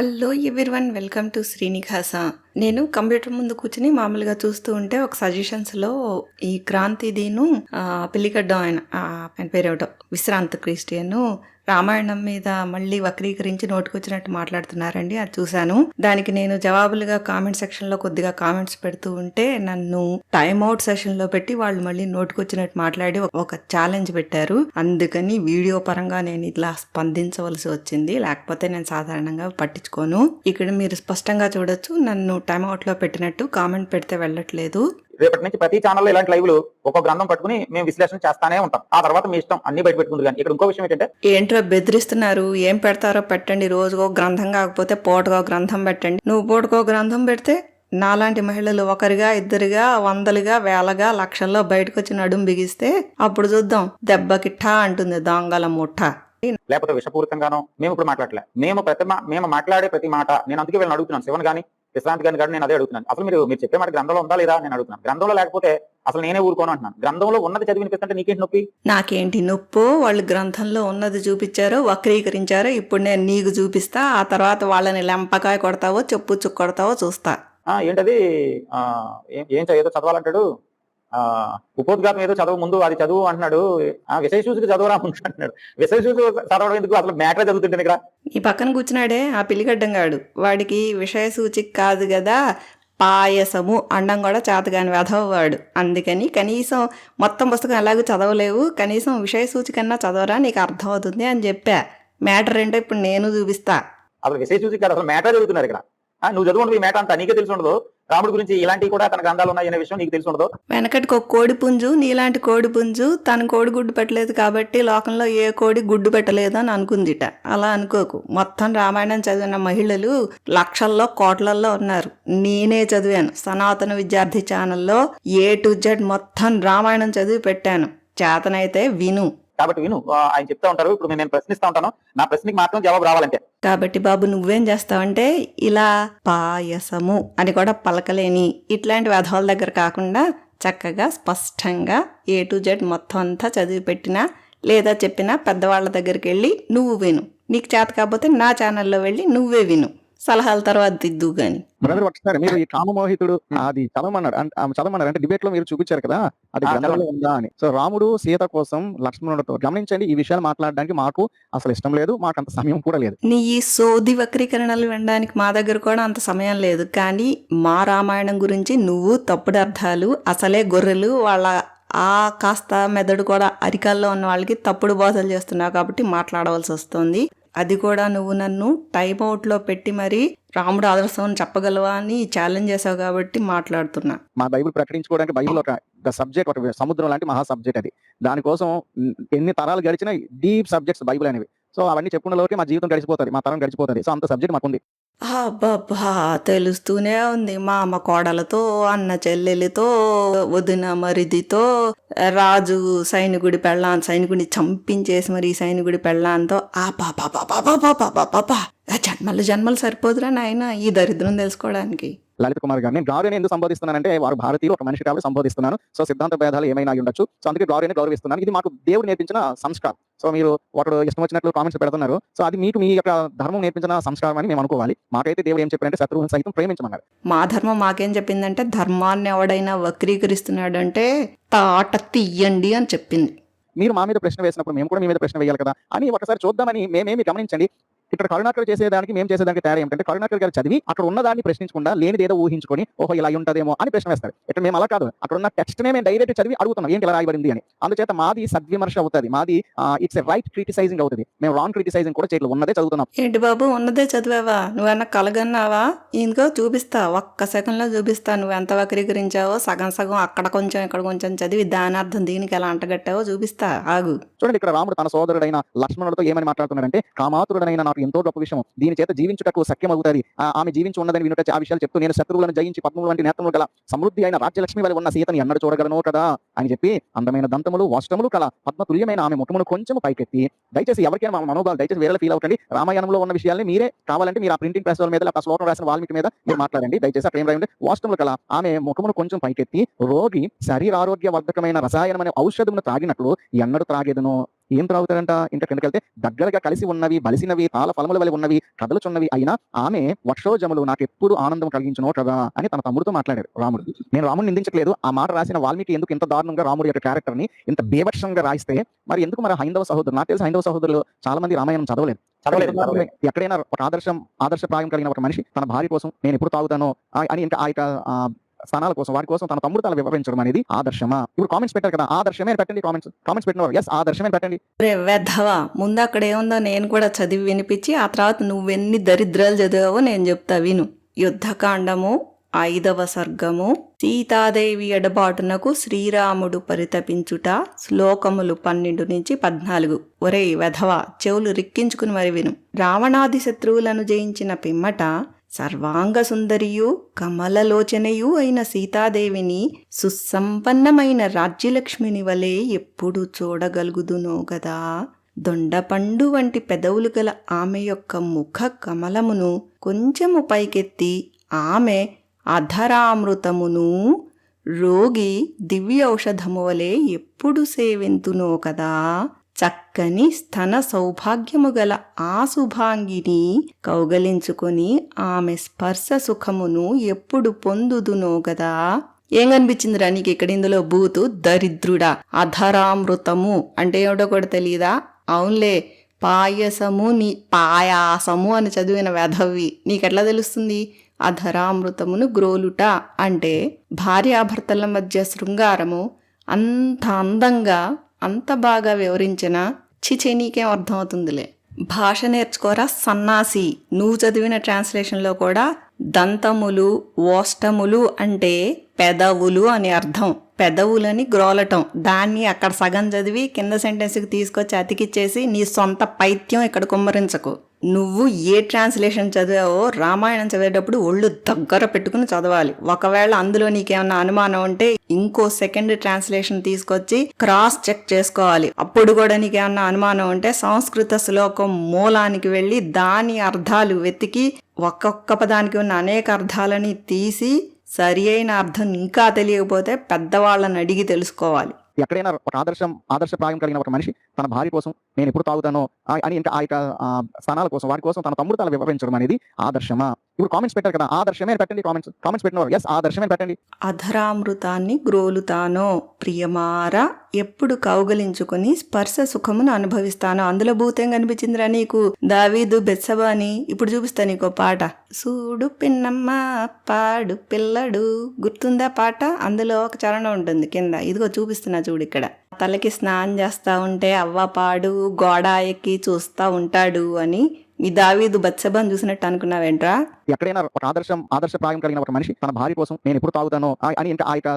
Hello everyone welcome to Srinivasa నేను computer ముందు కూర్చుని మామూలుగా చూస్తూ ఉంటే ఒక సజెషన్స్లో ఈ క్రాంతిదీను ఆ, ఆయన ఆయన పేరేమిటో విశ్రాంత్ క్రిస్టియన్ రామాయణం మీద మళ్ళీ వక్రీకరించి నోటుకొచ్చినట్టు మాట్లాడుతున్నారండి. అది చూశాను. దానికి నేను జవాబులుగా కామెంట్ సెక్షన్లో కొద్దిగా కామెంట్స్ పెడుతూ ఉంటే నన్ను టైమ్అవుట్ సెషన్లో పెట్టి వాళ్ళు మళ్ళీ నోటుకొచ్చినట్టు మాట్లాడి ఒక ఛాలెంజ్ పెట్టారు. అందుకని వీడియో పరంగా నేను ఇట్లా స్పందించవలసి వచ్చింది. లేకపోతే నేను సాధారణంగా పట్టించుకోను. ఇక్కడ మీరు స్పష్టంగా చూడొచ్చు. నన్ను టైమ్ అవుట్లో పెట్టినట్టు కామెంట్ పెడితే వెళ్ళట్లేదు. రేపటి నుంచి ప్రతి ఛానల్లో ఇలాంటి లైవ్లు ఒక్కో గ్రంథం పట్టుకుని మేము విశ్లేషణ చేస్తానే ఉంటాం. ఆ తర్వాత మీ ఇష్టం అన్ని బయట పెట్టుకుంది కానీ. ఇక్కడ ఇంకో విషయం ఏంటంటే ఏంట్రో బెదిరిస్తున్నారు? ఏం పెడతారో పెట్టండి. రోజుకో గ్రంథం కాకపోతే పూటకో గ్రంథం పెట్టండి. నువ్వు పూటకో గ్రంథం పెడితే నాలాంటి మహిళలు ఒకరిగా ఇద్దరుగా వందలుగా వేలగా లక్షల్లో బయటకు వచ్చి నడుం బిగిస్తే అప్పుడు చూద్దాం. దెబ్బకి ఠా అంటుంది దొంగల ముఠ లేకపోతే విషపూరితంగానో మేము ఇప్పుడు మాట్లాడలే మేము ప్రతి మేము మాట్లాడే ప్రతి మాట నేను అందుకే వీళ్ళని అడుగుతున్నాను. శివన్ గాని విశ్రాంతి గాని కానీ నేను అదే అడుగుతున్నాను. అసలు మీరు మీరు చెప్పే మాట గ్రంథంలో ఉందా లేదా నేను అడుగుతున్నాను. గ్రంథంలో లేకపోతే అసలు నేనే ఊరుకోను అంటున్నాను. గ్రంథంలో ఉన్నది చదివి వినిపిస్తుంటే నీకేంటి నొప్పి? నాకేంటి నొప్పు? వాళ్ళు గ్రంథంలో ఉన్నది చూపించారో వక్రీకరించారో ఇప్పుడు నేను నీకు చూపిస్తా ఆ తర్వాత వాళ్ళని లెంపకాయ కొడతావో చెప్పు చుక్కు కొడతావో చూస్తా. ఆ ఏంటది? ఆ ఏం ఏం చ- ఏదో చదవాలంటాడు? ఉపోద్ఘాతం ఏదో చదువు ముందు అది చదువు అంటున్నాడు. ఆ విషయ సూచిక చదవరా అంటున్నాడు. విషయ సూచిక చదవడం ఎందుకు? అసలు మ్యాటర్ చదువుతుంటే ఇక్కడ ఈ పక్కన కూర్చున్నాడే ఆ పిల్లిగడ్డంగాడు వాడికి విషయ సూచిక కాదు కదా పాయసము అండం కూడా చేతగాని వెధవవాడు అందుకని కనీసం మొత్తం పుస్తకం ఎలాగో చదవలేవు. కనీసం విషయ సూచికన్నా చదవరా నీకు అర్థమవుతుంది అని చెప్పా. మ్యాటర్ ఏంటో ఇప్పుడు నేను చూపిస్తా. అసలు విషయ సూచిక కాదు అసలు మ్యాటర్ చదువుతున్నారు ఇక్కడ. నువ్వు చదువుకుంటు ఈ మేట అంతా నీకే తెలిసి ఉండదు రాముడి గురించి ఇలాంటివి కూడా తన గ్రంథాలు ఉన్నాయనే విషయం నీకు తెలిసి ఉండదు వెనకటికి ఒక కోడి పుంజు నీలాంటి కోడి పుంజు తన కోడి గుడ్డు పెట్టలేదు కాబట్టి లోకంలో ఏ కోడి గుడ్డు పెట్టలేదు అని అనుకుందిట. అలా అనుకోకు. మొత్తం రామాయణం చదివిన మహిళలు లక్షల్లో కోట్లల్లో ఉన్నారు. నేనే చదివాను. సనాతన విద్యార్థి ఛానల్లో ఏ టు జెడ్ మొత్తం రామాయణం చదివి పెట్టాను. చేతనైతే విను. కాబట్టి విను ఆయన చెప్తా ఉంటారు ఇప్పుడు నేను ప్రశ్నిస్తా ఉంటాను నా ప్రశ్నకి మాత్రం జవాబు రావాలంటే. కాబట్టి బాబు నువ్వేం చేస్తావంటే ఇలా పాయసము అని కూడా పలకలేని ఇట్లాంటి వెధవల దగ్గర కాకుండా చక్కగా స్పష్టంగా ఏ టు జెడ్ మొత్తం అంతా చదివి పెట్టినా లేదా చెప్పినా పెద్దవాళ్ళ దగ్గరికి వెళ్ళి నువ్వు విను. నీకు చేత కాకపోతే నా ఛానల్లో వెళ్ళి నువ్వే విను. సలహాల తర్వాత దిద్దు గాని. బ్రదర్ ఒకసారి మీరు ఈ కామమోహితుడు అది చదవమన్నారు చదవమన్నారు అంటే డిబేట్లో మీరు చూపించారు కదా అది గ్రంథంలో ఉందా అని. సో రాముడు సీత కోసం లక్ష్మణుడితో గమనించండి ఈ విషయాలు మాట్లాడడానికి మాకు అసలు ఇష్టం లేదు మాకు అంత సమయం కూడా లేదు. నీ ఈ సోది వక్రీకరణలు వినడానికి మా దగ్గర కూడా అంత సమయం లేదు కానీ మా రామాయణం గురించి నువ్వు తప్పుడు అర్థాలు అసలే గొర్రెలు వాళ్ళ ఆ కాస్త మెదడు కూడా అరికాల్లో ఉన్న వాళ్ళకి తప్పుడు బోధలు చేస్తున్నావు కాబట్టి మాట్లాడవలసి వస్తుంది. అది కూడా నువ్వు నన్ను టైం అవుట్లో పెట్టి మరి రాముడు ఆదర్శం చెప్పగలవా అని ఛాలెంజ్ చేసావు కాబట్టి మాట్లాడుతున్నా. మా బైబిల్ ప్రకటించుకోవడానికి బైబిల్ ఒక సబ్జెక్ట్ ఒక సముద్రం లాంటి మహా సబ్జెక్ట్ అది. దానికోసం ఎన్ని తరాలు గడిచినా డీప్ సబ్జెక్ట్స్ బైబిల్ అనేవి. సో అవన్నీ చెప్పుకున్నలోకి మా జీవితం గడిచిపోతుంది మా తరం గడిచిపోతుంది. సో అంత సబ్జెక్ట్ మాకుంది. అబ్బబ్బా తెలుస్తూనే ఉంది మామ కోడలతో అన్న చెల్లెలితో వదిన మరిదితో రాజు సైనికుడి పెళ్ళాన్ సైనికుడిని చంపించేసి మరి ఈ సైనికుడి పెళ్ళాంతో ఆ పాపా పాపా పాపా పాపా జన్మలు జన్మలు సరిపోదురా నాయన ఈ దరిద్రం తెలుసుకోవడానికి. లలిత్ కుమార్ గారు నేను గ్లారీని ఎందుకు సంబోధిస్తున్నానంటే వారు భారతీయులు ఒక మనిషి కాబట్టి సంబోధిస్తున్నాను. సో సిద్ధాంత భేదాలు ఏమైనా ఉండొచ్చు. సో అందుకే గ్లారీని గౌరవిస్తున్నాను. ఇది మాకు దేవుడు నేర్పించిన సంస్కారం. సో మీరు ఒకడు ఇష్టం వచ్చినట్లు కామెంట్స్ పెడుతున్నారు. సో అది మీకు మీ యొక్క ధర్మం నేర్పించిన సంస్కారం అని మేము అనుకోవాలి. మాకైతే దేవుడు ఏం చెప్పారంటే శత్రువుని సైతం ప్రేమించమన్నారు. మా ధర్మం మాకేం చెప్పిందంటే ధర్మాన్ని ఎవడైనా వక్రీకరిస్తున్నాడంటే తాట తీయండి అని చెప్పింది. మీరు మా మీద ప్రశ్న వేసినప్పుడు మేము కూడా మీ మీద ప్రశ్న వేయాలి కదా. అని ఒకసారి చూద్దామని మేమేమి గమనించండి. ఇక్కడ కరుణాకర్ చేసేదానికి మేము చేసేదానికి తేడా ఏమిటంటే కరుణాకర్ గారు చదివి అక్కడ ఉన్న దాన్ని ప్రశ్నించకుండా లేనిదేదో ఊహించుకొని ఓహో ఇలా ఉంటదేమో అని ప్రశ్న వేస్తారు ఇక్కడ మేము అలా కాదు. అక్కడ ఉన్న టెక్స్ట్ నే మేము డైరెక్ట్ చదివి అడుగుతున్నాం ఏంటి ఇలా రాయబడింది అని. అందుచేత మాది సద్విమర్శ అవుతుంది. మాది ఇట్స్ రైట్ క్రిటిసైజింగ్ అవుతుంది. మేము రాంగ్ క్రిటిసైజింగ్ కూడా చేయట్లేదు ఉన్నదే చదువుతున్నాం. ఏంటి బాబు ఉన్నదే చదివావా? నువ్వన్నా కలగన్నావా? ఇంకో చూపిస్తా ఒక్క సెకండ్లో చూపిస్తా. నువ్వు ఎంత వక్రీకరించావో సగం సగం అక్కడ కొంచెం ఇక్కడ కొంచెం చదివి దాని అర్థం దీనికి ఎలా అంటగట్టావో చూపిస్తా. ఆగు. చూడండి ఇక్కడ రాముడు తన సోదరుడైన లక్ష్మణుడితో ఏమని మాట్లాడుతున్నాడంటే కామాతురుడైన నాకు ఎంతో గొప్ప విషయం. దీని చేత జీవించుటకు సఖ్యం అవుతుంది ఆమె జీవించి ఉన్నదని వినుట ఆ విషయాలు చెప్తూ నేను శత్రువులను జయించి పద్మములు వంటి నేత్రములు గల సమృద్ధి అయిన రాజ్యలక్ష్మి వల్ల ఉన్న సీతని ఎన్నడు చూడగలను కదా? అని చెప్పి అందమైన దంతములు వాష్టములు కల పద్మతుల్యమైన ఆమె ముఖమును కొంచెం పైకెత్తి దయచేసి ఎవరికైనా మా మనోభావాలు దయచేసి వేరే ఫీల్ అవ్వకండి. రామాయణంలో ఉన్న విషయాల్ని మీరే కావాలంటే మీరు ఆ ప్రింటింగ్ ప్రెస్ మీద లేకపోతే ఆ శ్లోకం రాసిన వాల్మీకి మీద మీరు మాట్లాడండి. దయచేసి అక్కడ ఏం రాయండి వాస్తవములు కల ఆమె ముఖమును కొంచెం పైకెత్తి రోగి శరీరారోగ్యవర్ధకమైన రసాయనమైన ఔషధమును తాగినట్లు ఎన్నడు త్రాగేదను? ఏం త్రాగుతారంట? ఇంకా కిందకి వెళ్తే దగ్గరగా కలిసి ఉన్నవి బలిసినవి తాళ ఫలముల వలె ఉన్నవి కదలుచున్నవి అయినా ఆమె వర్షోజములు నాకు ఎప్పుడు ఆనందం కలిగించునో కదా అని తన తమ్ముడితో మాట్లాడాడు రాముడు. నేను రాముడు నిందించట్లేదు. ఆ మాట రాసిన వాల్మీకి ఎందుకు ఇంత దారుణంగా రాముడి యొక్క క్యారెక్టర్ని ఇంత బేభత్సంగా రాయిస్తే? మరి ఎందుకు మరి హైందవ సహోదరులు? నాకు తెలిసి హైందవ సహోదరులు చాలా మంది రామాయణం చదవలేదు. చదవలేదు ఎక్కడైనా ఒక ఆదర్శం ఆదర్శప్రాయం కలిగిన ఒక మనిషి తన భార్య కోసం నేను ఎప్పుడు తాగుతానో అని ఇంకా ఆ యొక్క స్థానాల కోసం వారి కోసం తన తమ్ముడు తల వివరించడం అనేది ఆదర్శమా? ఇప్పుడు కామెంట్స్ పెట్టారు కదా ఆదర్శమే పెట్టండి కామెంట్స్ కామెంట్స్ పెట్టినవారు ఎస్ ఆదర్శమే పెట్టండి. వెధవా ముందు అక్కడ ఏముందో నేను కూడా చదివి వినిపించి ఆ తర్వాత నువ్వెన్ని దరిద్రాలు చదివావో నేను చెప్తా విను. యుద్ధకాండము ఐదవ సర్గము సీతాదేవి ఎడబాటునకు శ్రీరాముడు పరితపించుట శ్లోకములు పన్నెండు నుంచి పద్నాలుగు. ఒరే వెధవా చెవులు రిక్కించుకుని మరి విను. రావణాది శత్రువులను జయించిన పిమ్మట సర్వాంగ సుందరియు కమలలోచనయు అయిన సీతాదేవిని సుసంపన్నమైన రాజ్యలక్ష్మిని వలె ఎప్పుడు చూడగలుగుదునో గదా? దొండపండు వంటి పెదవులు గల ఆమె యొక్క ముఖ కమలమును కొంచెము పైకెత్తి ఆమె అధరామృతమును రోగి దివ్య ఔషధము వలె ఎప్పుడు సేవింతునో కదా? చక్కని స్తన సౌభాగ్యము గల ఆ శుభాంగిని కౌగలించుకొని ఆమె స్పర్శ సుఖమును ఎప్పుడు పొందుదునో గదా? ఏం కనిపించిందిరా నీకు ఇక్కడ ఇందులో బూతు దరిద్రుడా అధరామృతము అంటే ఏమిటో కూడా తెలియదా అవునులే పాయసము నీ పాయాసము అని చదివిన వెధవి నీకెట్లా తెలుస్తుంది? అధరామృతమును గ్రోలుట అంటే భార్యాభర్తల మధ్య శృంగారము అంత అందంగా అంత బాగా వివరించిన చిచే నీకేం అర్థమవుతుందిలే. భాష నేర్చుకోరా సన్నాసి. నువ్వు చదివిన ట్రాన్స్లేషన్లో కూడా దంతములు ఓష్టములు అంటే పెదవులు అని అర్థం. పెదవులని గ్రోలటం. దాన్ని అక్కడ సగం చదివి కింద సెంటెన్స్కి తీసుకొచ్చి అతికిచ్చేసి నీ సొంత పైత్యం ఇక్కడ కుమ్మరించకు. నువ్వు ఏ ట్రాన్స్లేషన్ చదివావో రామాయణం చదివేటప్పుడు ఒళ్ళు దగ్గర పెట్టుకుని చదవాలి. ఒకవేళ అందులో నీకేమన్నా అనుమానం ఉంటే ఇంకో సెకండ్ ట్రాన్స్లేషన్ తీసుకొచ్చి క్రాస్ చెక్ చేసుకోవాలి. అప్పుడు కూడా నీకేమన్నా అనుమానం ఉంటే సంస్కృత శ్లోకం మూలానికి వెళ్ళి దాని అర్థాలు వెతికి ఒక్కొక్క పదానికి ఉన్న అనేక అర్థాలని తీసి సరి అయిన అర్థం ఇంకా తెలియకపోతే పెద్దవాళ్ళని అడిగి తెలుసుకోవాలి. ఎక్కడైనా ఒక ఆదర్శం ఆదర్శప్రాయం కలిగిన ఒక మనిషి తన భార్య కోసం నేను ఎప్పుడు తాగుతానో అని ఇంకా ఆ యొక్క స్థానాల కోసం వారి కోసం తన తమ్ముడు తల వివరించడం అనేది ఆదర్శమా? ఇప్పుడు కామెంట్స్ పెట్టారు కదా ఆదర్శమే పెట్టండి కామెంట్స్ కామెంట్స్ పెట్టినవారు ఎస్ ఆదర్శమే పెట్టండి. అధరామృతాన్ని గ్రోలుతానో ప్రియమార ఎప్పుడు కౌగలించుకుని స్పర్శ సుఖమును అనుభవిస్తాను అందులో భూతం కనిపించిందిరా నీకు. దావీదు బెత్సబా అని ఇప్పుడు చూపిస్తా నీకు పాట. సూడు పిన్నమ్మ పాడు పిల్లడు గుర్తుందా పాట? అందులో ఒక చరణం ఉంటుంది కింద. ఇదిగో చూపిస్తున్నా చూడు ఇక్కడ. తలకి స్నానం చేస్తా ఉంటే అవ్వ పాడు గోడ ఎక్కి చూస్తా ఉంటాడు అని ఈ దావీదు బత్సబాని చూసినట్టు అనుకున్నావేంట్రా? ఎక్కడైనా ఒక ఆదర్శం ఆదర్శప్రాయం కలిగిన ఒక మనిషి తన భార్య కోసం నేను ఎప్పుడు తాగుతానో అని ఇంకా ఆ యొక్క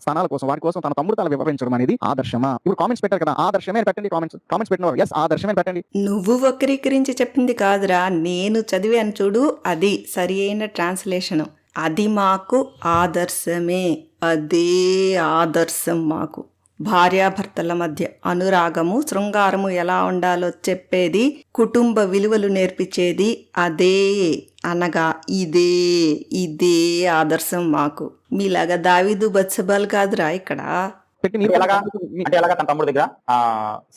స్థానాల కోసం వారి కోసం తన తమ్ముడు తల వివరించడం అనేది ఆదర్శమా? ఇప్పుడు కామెంట్స్ పెట్టారు కదా ఆదర్శమే పెట్టండి కామెంట్స్ కామెంట్స్ పెట్టినవారు. ఎస్ ఆదర్శమే పెట్టండి. నువ్వు వక్రీకరించి చెప్పింది కాదురా. నేను చదివాను చూడు అది సరి అయిన ట్రాన్స్లేషను అది మాకు ఆదర్శమే. అదే ఆదర్శం మాకు. భార్యాభర్తల మధ్య అనురాగము శృంగారము ఎలా ఉండాలో చెప్పేది కుటుంబ విలువలు నేర్పించేది అదే అనగా ఇదే ఇదే ఆదర్శం మాకు మీలాగా దావీదు బత్సబాల్ కాదురా ఇక్కడ ఎలాగా? అంటే ఎలాగా తన తమ్ముడి దగ్గర ఆ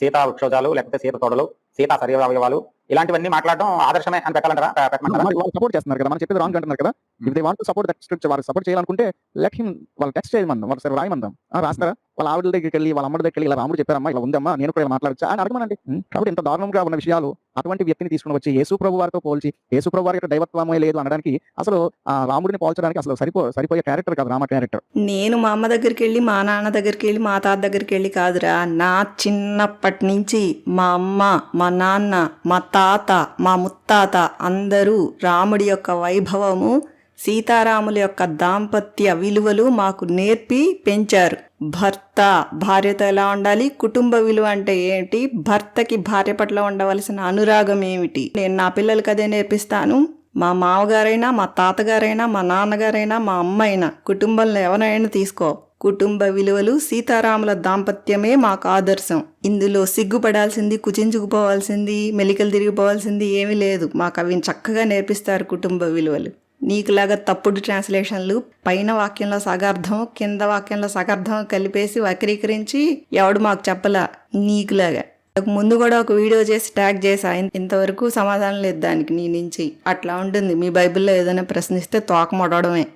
సీతా వృక్షోజాలు లేకపోతే సీత తోడలు సీతా శరీర అవయవాలు ఇలాంటివన్నీ మాట్లాడడం ఆదర్శమే అని పెట్టాలంటారా? వాళ్ళు సపోర్ట్ చేస్తున్నారు కదా మనం చెప్పేది రాంగ్ అంటున్నారు కదా. If they want support that script వాళ్ళు సపోర్ట్ చేయాలనుకుంటే లెట్ హిమ్ వాళ్ళు టెక్స్ట్ చేయమందాం వాళ్ళు సరే రాయమందాం. ఆ, రాస్తారా? వాళ్ళ ఆవిడ దగ్గరికి వెళ్ళి వాళ్ళ అమ్మ దగ్గరికి వెళ్ళి ఇలా రాముడు చెప్పారమ్మా ఇలా ఉందమ్మా నేను కూడా ఇలా మాట్లాడచ్చా? అని అడగమనండి. ఉం. కాబట్టి ఇంత దారుణంగా ఉన్న విషయాలు అటువంటి వ్యక్తిని తీసుకుని వచ్చి యేసు ప్రభు వారితో పోల్చి యేసు ప్రభు వారి యొక్క దైవత్వమే లేదు అనడానికి అసలు ఆ రాముడిని పోల్చడానికి అసలు సరిపో సరిపోయే క్యారెక్టర్ కాదు రామ క్యారెక్టర్ నేను మా అమ్మ దగ్గరికి వెళ్ళి మా నాన్న దగ్గరికి వెళ్ళి మా తాత దగ్గరికి వెళ్ళి కాదురా. నా చిన్నప్పటి నుంచి మా అమ్మ మా నాన్న మా తాత మా ముత్తాత అందరూ రాముడి యొక్క వైభవము సీతారాముల యొక్క దాంపత్య విలువలు మాకు నేర్పి పెంచారు. భర్త భార్యతో ఎలా ఉండాలి? కుటుంబ విలువ అంటే ఏంటి? భర్తకి భార్య పట్ల ఉండవలసిన అనురాగం ఏమిటి? నేను నా పిల్లలకి అదే నేర్పిస్తాను. మా మామగారైనా మా తాతగారైనా మా నాన్నగారైనా మా అమ్మైనా కుటుంబంలో ఎవరైనా తీసుకో. కుటుంబ విలువలు సీతారాముల దాంపత్యమే మాకు ఆదర్శం. ఇందులో సిగ్గుపడాల్సింది కుచించుకుపోవాల్సింది మెలికలు తిరిగిపోవాల్సింది ఏమీ లేదు. మాకు అవి చక్కగా నేర్పిస్తారు కుటుంబ విలువలు. నీకులాగా తప్పుడు ట్రాన్స్లేషన్లు పైన వాక్యంలో సగార్థం కింద వాక్యంలో సగార్థం కలిపేసి వక్రీకరించి ఎవడు మాకు చెప్పలా? నీకులాగా. ముందు కూడా ఒక వీడియో చేసి ట్యాగ్ చేసా ఇంతవరకు సమాధానం లేదు దానికి నీ నుంచి. అట్లా ఉంటుంది. మీ బైబిల్లో ఏదైనా ప్రశ్నిస్తే తోక మొడవడమే.